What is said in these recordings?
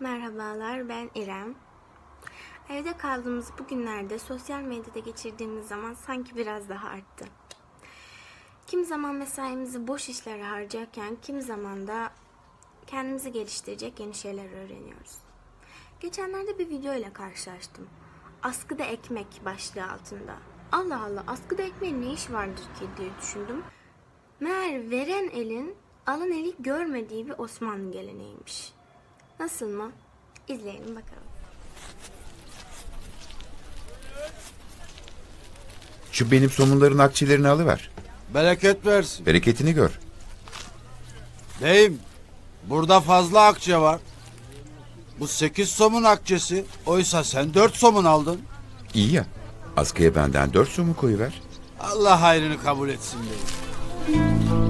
Merhabalar, ben İrem. Evde kaldığımız bu günlerde sosyal medyada geçirdiğimiz zaman sanki biraz daha arttı. Kim zaman mesaimizi boş işlere harcarken kim zaman da kendimizi geliştirecek yeni şeyler öğreniyoruz. Geçenlerde bir video ile karşılaştım. Askıda ekmek başlığı altında. Allah Allah askıda ekmeğin ne iş vardır ki diye düşündüm. Meğer veren elin alan eli görmediği bir Osmanlı geleneğiymiş. Nasıl mı? İzleyelim bakalım. Şu benim somunların akçelerini alıver. Bereket versin. Bereketini gör. Beyim, burada fazla akçe var. Bu sekiz somun akçesi. Oysa sen dört somun aldın. İyi ya. Askıya benden dört somun koyuver. Allah hayrını kabul etsin beyim.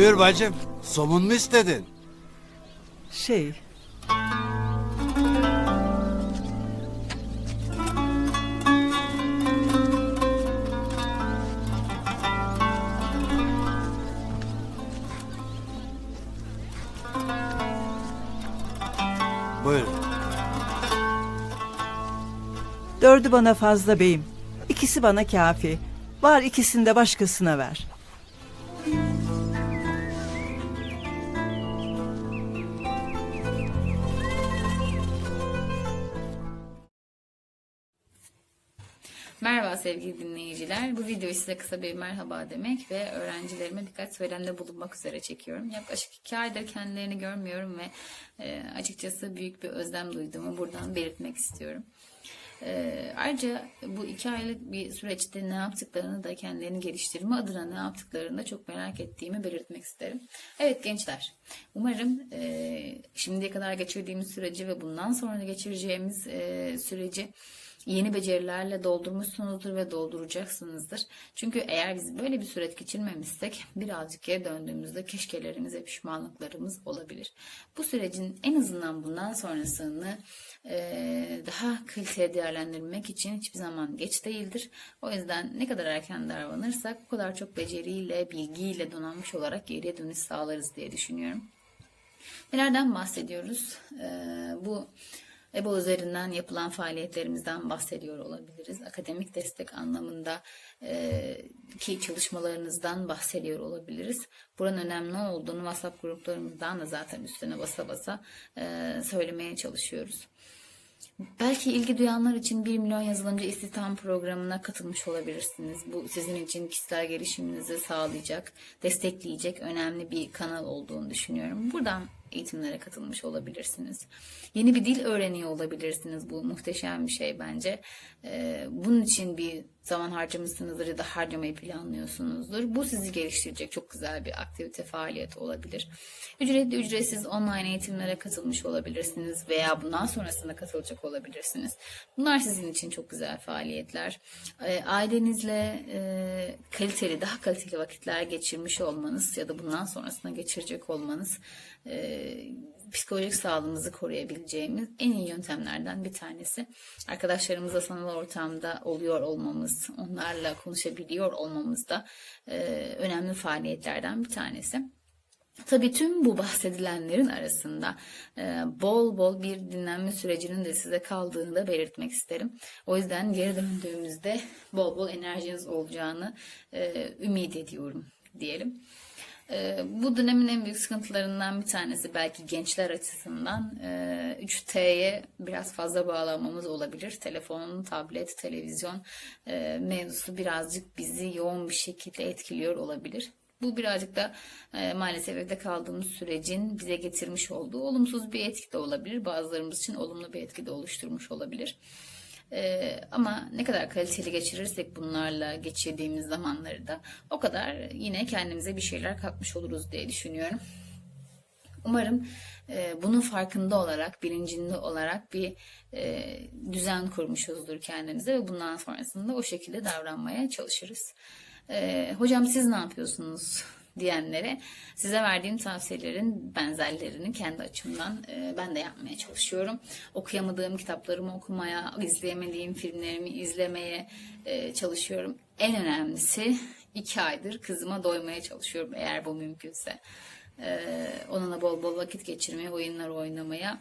Buyur bacım. Somun mu istedin? Şey, Buyur. dördü bana fazla beyim. İkisi bana kafi. Var ikisini de başkasına ver. Merhaba sevgili dinleyiciler. Bu videoyu size kısa bir merhaba demek ve öğrencilerime birkaç söylemde bulunmak üzere çekiyorum. Yaklaşık iki aydır kendilerini görmüyorum ve e, açıkçası büyük bir özlem duyduğumu buradan belirtmek istiyorum. E, ayrıca bu iki aylık bir süreçte ne yaptıklarını da kendilerini geliştirme adına ne yaptıklarını da çok merak ettiğimi belirtmek isterim. Evet gençler, umarım e, şimdiye kadar geçirdiğimiz süreci ve bundan sonra geçireceğimiz süreci yeni becerilerle doldurmuşsunuzdur ve dolduracaksınızdır. Çünkü eğer biz böyle bir süreç geçirmemişsek birazcık geri döndüğümüzde keşkelerimiz pişmanlıklarımız olabilir. Bu sürecin en azından bundan sonrasını e, daha kaliteli değerlendirmek için hiçbir zaman geç değildir. O yüzden ne kadar erken davranırsak o kadar çok beceriyle, bilgiyle donanmış olarak geriye dönüş sağlarız diye düşünüyorum. Nelerden bahsediyoruz? E, bu EBO üzerinden yapılan faaliyetlerimizden bahsediyor olabiliriz. Akademik destek anlamında e, ki çalışmalarınızdan bahsediyor olabiliriz. Buranın önemli olduğunu WhatsApp gruplarımızdan da zaten üstüne basa basa e, söylemeye çalışıyoruz. Belki ilgi duyanlar için 1 milyon yazılımcı istihdam programına katılmış olabilirsiniz. Bu sizin için kişisel gelişiminizi sağlayacak, destekleyecek önemli bir kanal olduğunu düşünüyorum. Buradan eğitimlere katılmış olabilirsiniz. Yeni bir dil öğreniyor olabilirsiniz. Bu muhteşem bir şey bence. Ee, bunun için bir zaman harcamışsınızdır ya da harcamayı planlıyorsunuzdur. Bu sizi geliştirecek çok güzel bir aktivite, faaliyet olabilir. Ücretli, ücretsiz online eğitimlere katılmış olabilirsiniz veya bundan sonrasında katılacak olabilirsiniz. Bunlar sizin için çok güzel faaliyetler. Ee, ailenizle e, kaliteli, daha kaliteli vakitler geçirmiş olmanız ya da bundan sonrasında geçirecek olmanız e, psikolojik sağlığımızı koruyabileceğimiz en iyi yöntemlerden bir tanesi. Arkadaşlarımızla sanal ortamda oluyor olmamız, onlarla konuşabiliyor olmamız da e, önemli faaliyetlerden bir tanesi. Tabii tüm bu bahsedilenlerin arasında e, bol bol bir dinlenme sürecinin de size kaldığını da belirtmek isterim. O yüzden geri döndüğümüzde bol bol enerjiniz olacağını e, ümit ediyorum diyelim. Ee, bu dönemin en büyük sıkıntılarından bir tanesi belki gençler açısından e, 3T'ye biraz fazla bağlanmamız olabilir. Telefon, tablet, televizyon e, mevzusu birazcık bizi yoğun bir şekilde etkiliyor olabilir. Bu birazcık da e, maalesef evde kaldığımız sürecin bize getirmiş olduğu olumsuz bir etki de olabilir. Bazılarımız için olumlu bir etki de oluşturmuş olabilir. Ee, ama ne kadar kaliteli geçirirsek bunlarla geçirdiğimiz zamanları da o kadar yine kendimize bir şeyler katmış oluruz diye düşünüyorum. Umarım e, bunun farkında olarak, bilincinde olarak bir e, düzen kurmuşuzdur kendimize ve bundan sonrasında o şekilde davranmaya çalışırız. E, hocam siz ne yapıyorsunuz diyenlere size verdiğim tavsiyelerin benzerlerini kendi açımdan e, ben de yapmaya çalışıyorum. Okuyamadığım kitaplarımı okumaya, izleyemediğim filmlerimi izlemeye e, çalışıyorum. En önemlisi iki aydır kızıma doymaya çalışıyorum eğer bu mümkünse. E, onunla bol bol vakit geçirmeye, oyunlar oynamaya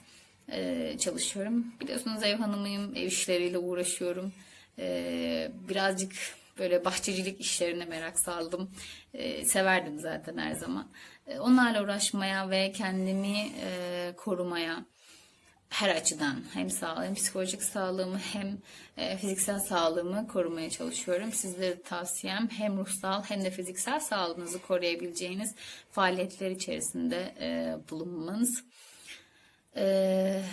e, çalışıyorum. Biliyorsunuz ev hanımıyım, ev işleriyle uğraşıyorum. E, birazcık böyle bahçecilik işlerine merak saldım. E, severdim zaten her zaman. E, onlarla uğraşmaya ve kendimi e, korumaya her açıdan hem sağ hem psikolojik sağlığımı hem e, fiziksel sağlığımı korumaya çalışıyorum. Sizlere tavsiyem hem ruhsal hem de fiziksel sağlığınızı koruyabileceğiniz faaliyetler içerisinde e, bulunmanız. E,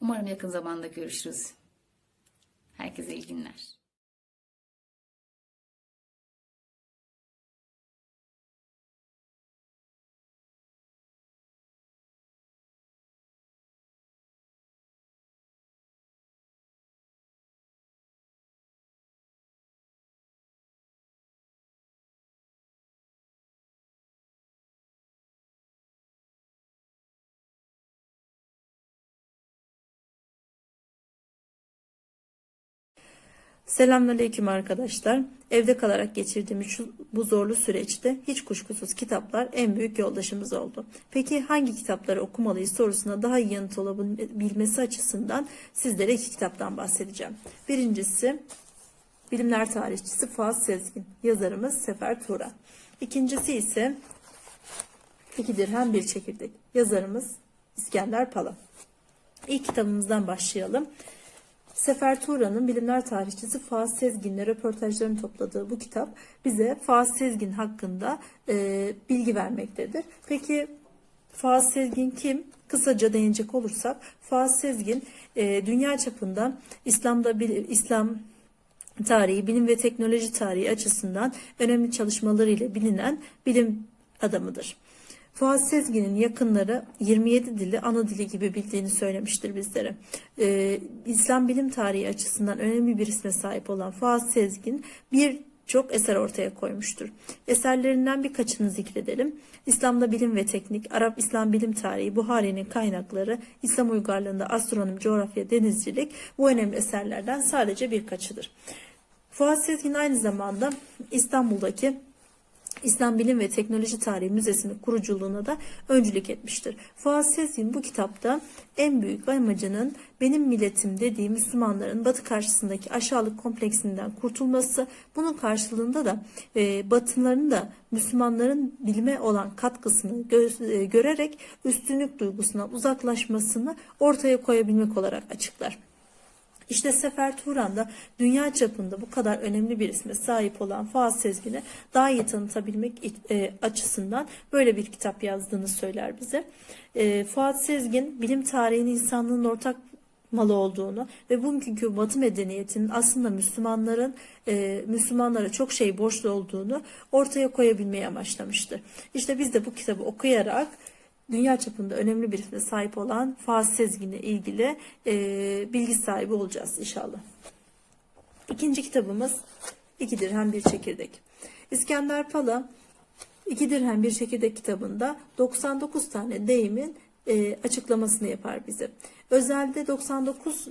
umarım yakın zamanda görüşürüz. Herkese iyi günler. Selamünaleyküm arkadaşlar. Evde kalarak geçirdiğimiz şu, bu zorlu süreçte hiç kuşkusuz kitaplar en büyük yoldaşımız oldu. Peki hangi kitapları okumalıyız sorusuna daha iyi yanıt olabilmesi açısından sizlere iki kitaptan bahsedeceğim. Birincisi Bilimler tarihçisi Fuat Sezgin, yazarımız Sefer Turan. İkincisi ise İki Dirhem Bir Çekirdek, yazarımız İskender Pala. İlk kitabımızdan başlayalım. Sefer Tuğra'nın bilimler tarihçisi Fuat Sezgin'le röportajlarını topladığı bu kitap bize Fuat Sezgin hakkında e, bilgi vermektedir. Peki Fuat Sezgin kim? Kısaca değinecek olursak Fuat Sezgin e, dünya çapında İslam'da bil- İslam tarihi, bilim ve teknoloji tarihi açısından önemli çalışmalarıyla bilinen bilim adamıdır. Fuat Sezgin'in yakınları 27 dili ana dili gibi bildiğini söylemiştir bizlere. Ee, İslam bilim tarihi açısından önemli bir isme sahip olan Fuat Sezgin birçok eser ortaya koymuştur. Eserlerinden birkaçını zikredelim. İslam'da bilim ve teknik, Arap İslam bilim tarihi, Buhari'nin kaynakları, İslam uygarlığında astronomi, coğrafya, denizcilik bu önemli eserlerden sadece birkaçıdır. Fuat Sezgin aynı zamanda İstanbul'daki İslam Bilim ve Teknoloji Tarihi Müzesi'nin kuruculuğuna da öncülük etmiştir. Fuat Sezgin bu kitapta en büyük amacının benim milletim dediği Müslümanların Batı karşısındaki aşağılık kompleksinden kurtulması, bunun karşılığında da e, Batılıların da Müslümanların bilime olan katkısını gö- e, görerek üstünlük duygusundan uzaklaşmasını ortaya koyabilmek olarak açıklar. İşte Sefer Turan da dünya çapında bu kadar önemli bir isme sahip olan Fuat Sezgin'i daha iyi tanıtabilmek e, açısından böyle bir kitap yazdığını söyler bize. E, Fuat Sezgin bilim tarihinin insanlığın ortak malı olduğunu ve bugünkü Batı medeniyetinin aslında Müslümanların e, Müslümanlara çok şey borçlu olduğunu ortaya koyabilmeyi amaçlamıştır. İşte biz de bu kitabı okuyarak dünya çapında önemli bir isme sahip olan Fuat Sezgin'le ilgili e, bilgi sahibi olacağız inşallah. İkinci kitabımız İki Dirhem Bir Çekirdek. İskender Pala İki Dirhem Bir Çekirdek kitabında 99 tane deyimin e, açıklamasını yapar bize. Özelde 99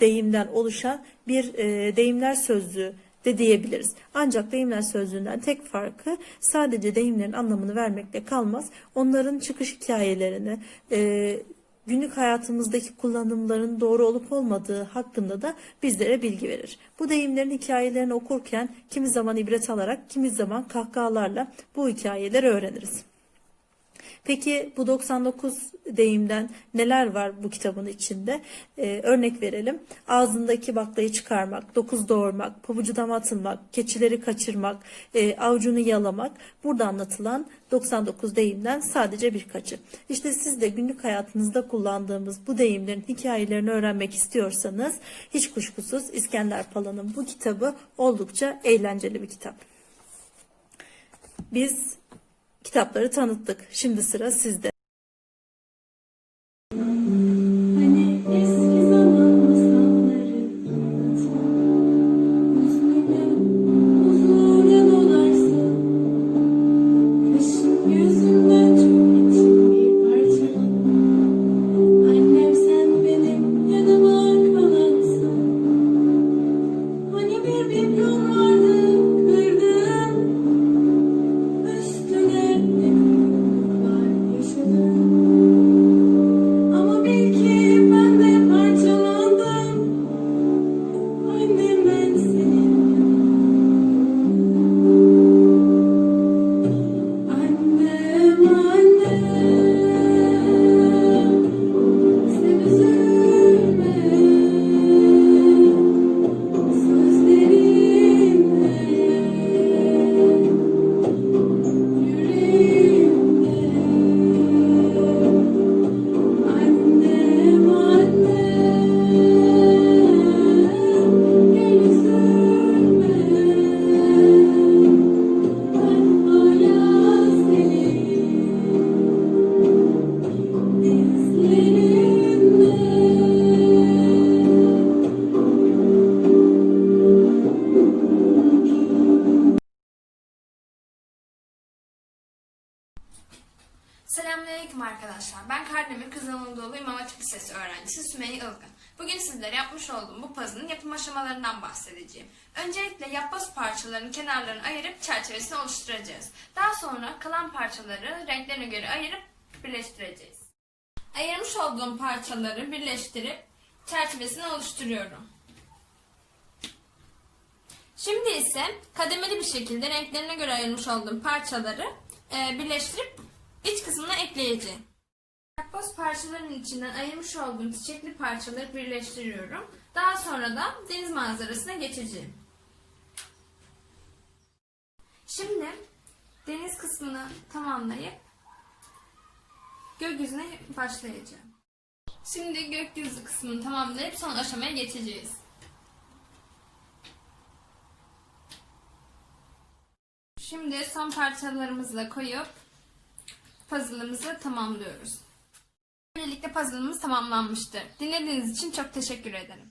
deyimden oluşan bir e, deyimler sözlüğü de diyebiliriz. Ancak deyimler sözlüğünden tek farkı sadece deyimlerin anlamını vermekle kalmaz. Onların çıkış hikayelerini, e, günlük hayatımızdaki kullanımların doğru olup olmadığı hakkında da bizlere bilgi verir. Bu deyimlerin hikayelerini okurken kimi zaman ibret alarak, kimi zaman kahkahalarla bu hikayeleri öğreniriz. Peki bu 99 deyimden neler var bu kitabın içinde? Ee, örnek verelim. Ağzındaki baklayı çıkarmak, dokuz doğurmak, pabucu dama atılmak, keçileri kaçırmak, e, avucunu yalamak. Burada anlatılan 99 deyimden sadece birkaçı. İşte siz de günlük hayatınızda kullandığımız bu deyimlerin hikayelerini öğrenmek istiyorsanız hiç kuşkusuz İskender Pala'nın bu kitabı oldukça eğlenceli bir kitap. Biz kitapları tanıttık. Şimdi sıra sizde. Sizlere yapmış olduğum bu pazının yapım aşamalarından bahsedeceğim. Öncelikle yapboz parçalarının kenarlarını ayırıp çerçevesini oluşturacağız. Daha sonra kalan parçaları renklerine göre ayırıp birleştireceğiz. Ayırmış olduğum parçaları birleştirip çerçevesini oluşturuyorum. Şimdi ise kademeli bir şekilde renklerine göre ayırmış olduğum parçaları e, birleştirip iç kısmına ekleyeceğim. Kartpoz parçalarının içinden ayırmış olduğum çiçekli parçaları birleştiriyorum. Daha sonra da deniz manzarasına geçeceğim. Şimdi deniz kısmını tamamlayıp gökyüzüne başlayacağım. Şimdi gökyüzü kısmını tamamlayıp son aşamaya geçeceğiz. Şimdi son parçalarımızla koyup puzzle'ımızı tamamlıyoruz. Böylelikle puzzle'ımız tamamlanmıştır. Dinlediğiniz için çok teşekkür ederim.